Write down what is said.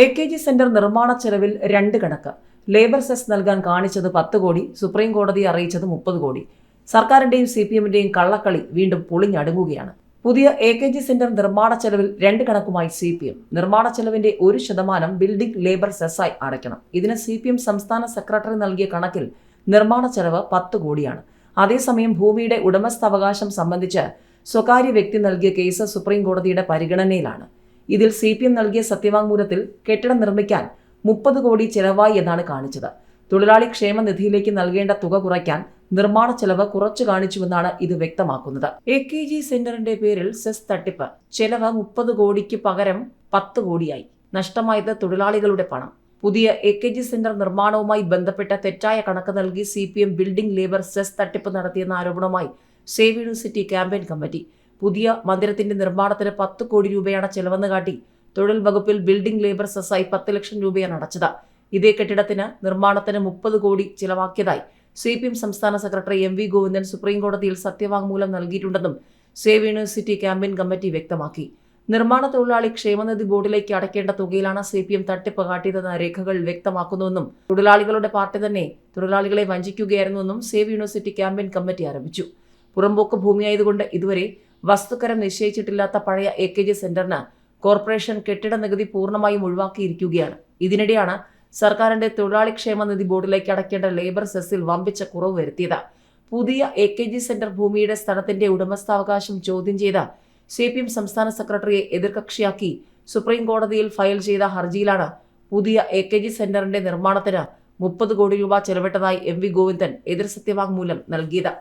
A K G centre നിർമ്മാണ ചെലവിൽ രണ്ട് കണക്ക്. ലേബർ സെസ് നൽകാൻ കാണിച്ചത് പത്ത് കോടി സുപ്രീം കോടതി അറിയിച്ചത് മുപ്പത് കോടി. സർക്കാരിന്റെയും സി പി എമ്മിന്റെയും കള്ളക്കളി വീണ്ടും പൊളിഞ്ഞടുങ്ങുകയാണ്. പുതിയ എ കെ ജി സെന്റർ നിർമ്മാണ ചെലവിൽ രണ്ട് കണക്കുമായി സി പി എം നിർമ്മാണ ചെലവിന്റെ ഒരു ശതമാനം ബിൽഡിംഗ് ലേബർ സെസ്സായി അടയ്ക്കണം. ഇതിന് സി പി എം സംസ്ഥാന സെക്രട്ടറി നൽകിയ കണക്കിൽ നിർമ്മാണ ചെലവ് പത്ത് കോടിയാണ്. അതേസമയം ഭൂമിയുടെ ഉടമസ്ഥാവകാശം സംബന്ധിച്ച് സ്വകാര്യ വ്യക്തി നൽകിയ കേസ് സുപ്രീം കോടതിയുടെ പരിഗണനയിലാണ്. ഇതിൽ സി പി എം നൽകിയ സത്യവാങ്മൂലത്തിൽ കെട്ടിടം നിർമ്മിക്കാൻ മുപ്പത് കോടി ചെലവായി എന്നാണ് കാണിച്ചത്. തൊഴിലാളി ക്ഷേമ നിധിയിലേക്ക് നൽകേണ്ട തുക കുറയ്ക്കാൻ നിർമ്മാണ ചെലവ് കുറച്ചു കാണിച്ചുവെന്നാണ് ഇത് വ്യക്തമാക്കുന്നത്. എ കെ ജി സെന്ററിന്റെ പേരിൽ സെസ് തട്ടിപ്പ്. ചെലവ് മുപ്പത് കോടിക്ക് പകരം പത്ത് കോടിയായി. നഷ്ടമായത് തൊഴിലാളികളുടെ പണം. പുതിയ എ കെ ജി സെന്റർ നിർമ്മാണവുമായി ബന്ധപ്പെട്ട തെറ്റായ കണക്ക് നൽകി C P M building labour cess തട്ടിപ്പ് നടത്തിയെന്ന ആരോപണവുമായി സേവ് യൂണിവേഴ്സിറ്റി ക്യാമ്പയിൻ കമ്മിറ്റി. പുതിയ മന്ദിരത്തിന്റെ നിർമ്മാണത്തിന് പത്ത് കോടി രൂപയാണ് ചെലവെന്ന് കാട്ടി തൊഴിൽ വകുപ്പിൽ ബിൽഡിംഗ് ലേബർ സെസ്സായി പത്ത് ലക്ഷം രൂപയാണ് അടച്ചത്. ഇതേ കെട്ടിടത്തിന് നിർമ്മാണത്തിന് മുപ്പത് കോടി ചിലവാക്കിയതായി സി പി എം സംസ്ഥാന സെക്രട്ടറി എം വി ഗോവിന്ദൻ സുപ്രീംകോടതിയിൽ സത്യവാങ്മൂലം നൽകിയിട്ടുണ്ടെന്നും സേവ് യൂണിവേഴ്സിറ്റി ക്യാമ്പയിൻ കമ്മിറ്റി വ്യക്തമാക്കി. നിർമ്മാണ തൊഴിലാളി ക്ഷേമനിധി ബോർഡിലേക്ക് അടയ്ക്കേണ്ട തുകയിലാണ് സി പി എം തട്ടിപ്പ് കാട്ടിയതെന്ന രേഖകൾ വ്യക്തമാക്കുന്നുവെന്നും തൊഴിലാളികളുടെ പാർട്ടി തന്നെ തൊഴിലാളികളെ വഞ്ചിക്കുകയായിരുന്നുവെന്നും സേവ് യൂണിവേഴ്സിറ്റി ക്യാമ്പയിൻ കമ്മിറ്റി ആരംഭിച്ചു പുറമ്പോക്ക് ഭൂമിയായതുകൊണ്ട് ഇതുവരെ വസ്തുക്കരം നിശ്ചയിച്ചിട്ടില്ലാത്ത പഴയ എ കെ ജി സെന്ററിന് കോർപ്പറേഷൻ കെട്ടിട നികുതി പൂർണമായും ഒഴിവാക്കിയിരിക്കുകയാണ്. ഇതിനിടെയാണ് സർക്കാരിന്റെ തൊഴിലാളി ക്ഷേമ നിധി ബോർഡിലേക്ക് അടയ്ക്കേണ്ട ലേബർ സെസ്സിൽ വമ്പിച്ച കുറവ് വരുത്തിയത്. പുതിയ എ കെ ജി സെന്റർ ഭൂമിയുടെ സ്ഥലത്തിന്റെ ഉടമസ്ഥാവകാശം ചോദ്യം ചെയ്ത സി പി എം സംസ്ഥാന സെക്രട്ടറിയെ എതിർകക്ഷിയാക്കി സുപ്രീം കോടതിയിൽ ഫയൽ ചെയ്ത ഹർജിയിലാണ് പുതിയ എ കെ ജി സെന്ററിന്റെ നിർമ്മാണത്തിന് മുപ്പത് കോടി രൂപ ചെലവിട്ടതായി എം വി ഗോവിന്ദൻ എതിർ സത്യവാങ്മൂലം നൽകിയത്.